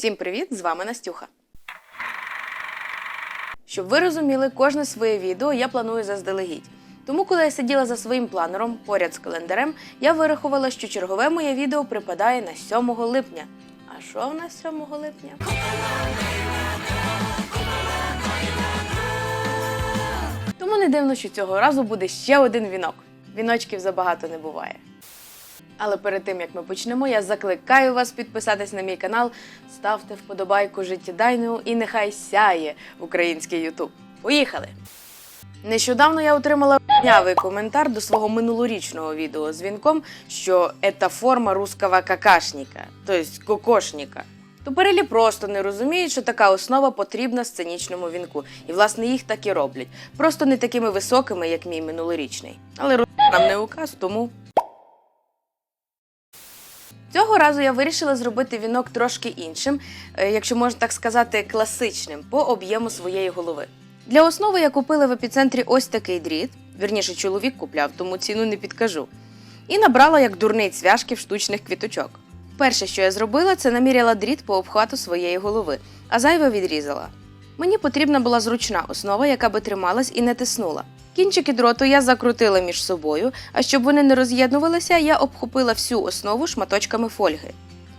Всім привіт! З вами Настюха. Щоб ви розуміли, кожне своє відео я планую заздалегідь. Тому, коли я сиділа за своїм планером поряд з календарем, я вирахувала, що чергове моє відео припадає на 7 липня. А що в нас 7 липня? Тому не дивно, що цього разу буде ще один вінок. Віночків забагато не буває. Але перед тим як ми почнемо, я закликаю вас підписатись на мій канал, ставте вподобайку життєдайну і нехай сяє український Ютуб. Поїхали! Нещодавно я отримала гнявий коментар до свого минулорічного відео з вінком, що це форма русского какашника, тобто кокошника. Тупорилі просто не розуміють, що така основа потрібна сценічному вінку, і власне їх так і роблять. Просто не такими високими, як мій минулорічний. Але нам не указ, тому Цього разу я вирішила зробити вінок трошки іншим, е, якщо можна так сказати, класичним по об'єму своєї голови. Для основи я купила в епіцентрі ось такий дріт. Вірніше, чоловік купляв, тому ціну не підкажу. І набрала як дурний цвяшків штучних квіточок. Перше, що я зробила, це наміряла дріт по обхвату своєї голови, а зайве відрізала. Мені потрібна була зручна основа, яка би трималась і не тиснула. Кінчики дроту я закрутила між собою, а щоб вони не роз'єднувалися, я обхопила всю основу шматочками фольги.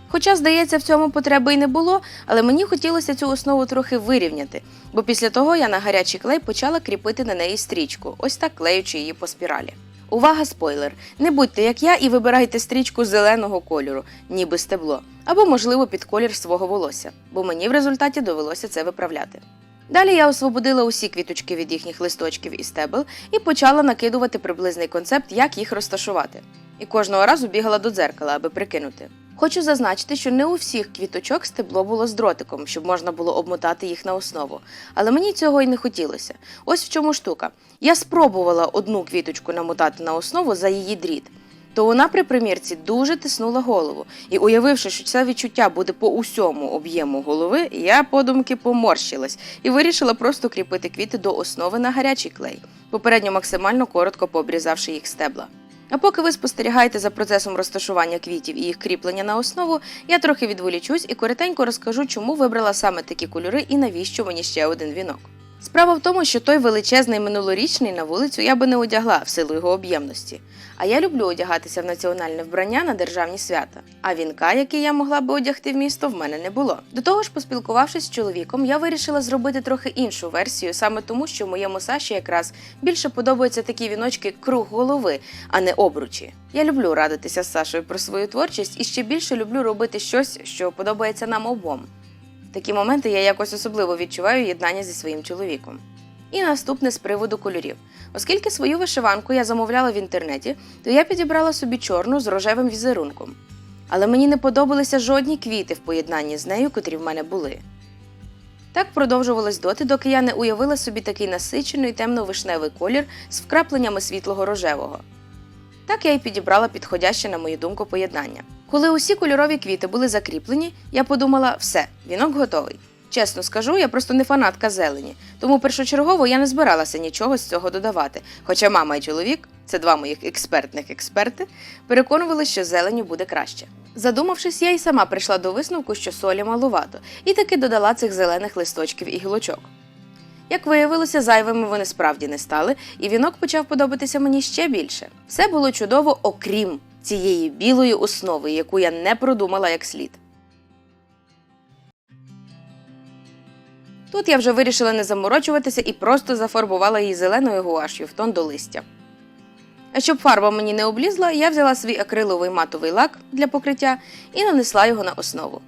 Хоча, здається, в цьому потреби й не було, але мені хотілося цю основу трохи вирівняти, бо після того я на гарячий клей почала кріпити на неї стрічку, ось так клеючи її по спіралі. Увага, спойлер! Не будьте як я і вибирайте стрічку зеленого кольору, ніби стебло, або, можливо, під колір свого волосся, бо мені в результаті довелося це виправляти. Далі я освободила усі квіточки від їхніх листочків і стебел і почала накидувати приблизний концепт, як їх розташувати. І кожного разу бігала до дзеркала, аби прикинути. Хочу зазначити, що не у всіх квіточок стебло було з дротиком, щоб можна було обмотати їх на основу. Але мені цього й не хотілося. Ось в чому штука. Я спробувала одну квіточку намотати на основу за її дріт. То вона при примірці дуже тиснула голову, і уявивши, що це відчуття буде по усьому об'єму голови, я подумки поморщилась і вирішила просто кріпити квіти до основи на гарячий клей, попередньо максимально коротко пообрізавши їх стебла. А поки ви спостерігаєте за процесом розташування квітів і їх кріплення на основу, я трохи відволічусь і коротенько розкажу, чому вибрала саме такі кольори і навіщо мені ще один вінок. Справа в тому, що той величезний минулорічний на вулицю я би не одягла в силу його об'ємності. А я люблю одягатися в національне вбрання на державні свята. А вінка, який я могла би одягти в місто, в мене не було. До того ж, поспілкувавшись з чоловіком, я вирішила зробити трохи іншу версію, саме тому, що моєму Саші якраз більше подобаються такі віночки круг голови, а не обручі. Я люблю радитися з Сашою про свою творчість і ще більше люблю робити щось, що подобається нам обом. Такі моменти я якось особливо відчуваю єднання зі своїм чоловіком. І наступне з приводу кольорів. Оскільки свою вишиванку я замовляла в інтернеті, то я підібрала собі чорну з рожевим візерунком. Але мені не подобалися жодні квіти в поєднанні з нею, котрі в мене були. Так продовжувалось доти, доки я не уявила собі такий насичений темно-вишневий колір з вкрапленнями світлого рожевого. Так я й підібрала підходяще, на мою думку, поєднання. Коли усі кольорові квіти були закріплені, я подумала: все, вінок готовий. Чесно скажу, я просто не фанатка зелені, тому першочергово я не збиралася нічого з цього додавати. Хоча мама і чоловік, це два моїх експертних експерти, переконували, що зеленю буде краще. Задумавшись, я й сама прийшла до висновку, що солі малувато, і таки додала цих зелених листочків і гілочок. Як виявилося, зайвими вони справді не стали, і вінок почав подобатися мені ще більше. Все було чудово, окрім цієї білої основи, яку я не продумала як слід. Тут я вже вирішила не заморочуватися і просто зафарбувала її зеленою гуаш'ю в тон до листя. А щоб фарба мені не облізла, я взяла свій акриловий матовий лак для покриття і нанесла його на основу.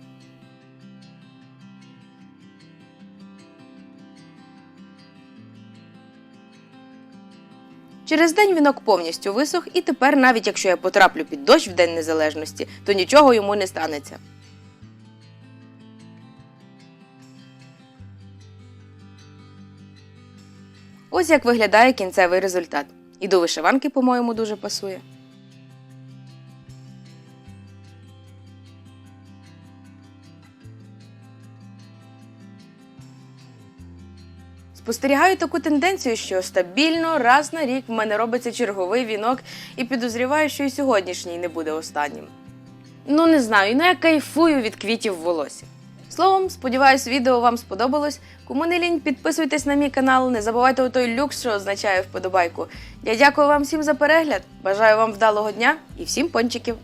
Через день вінок повністю висох, і тепер, навіть якщо я потраплю під дощ в День Незалежності, то нічого йому не станеться. Ось як виглядає кінцевий результат. І до вишиванки, по-моєму, дуже пасує. Спостерігаю таку тенденцію, що стабільно раз на рік в мене робиться черговий вінок і підозріваю, що і сьогоднішній не буде останнім. Ну не знаю, ну я кайфую від квітів в волосі. Словом, сподіваюсь, відео вам сподобалось. Кому не лінь, підписуйтесь на мій канал, не забувайте у той люкс, що означає вподобайку. Я дякую вам всім за перегляд. Бажаю вам вдалого дня і всім пончиків!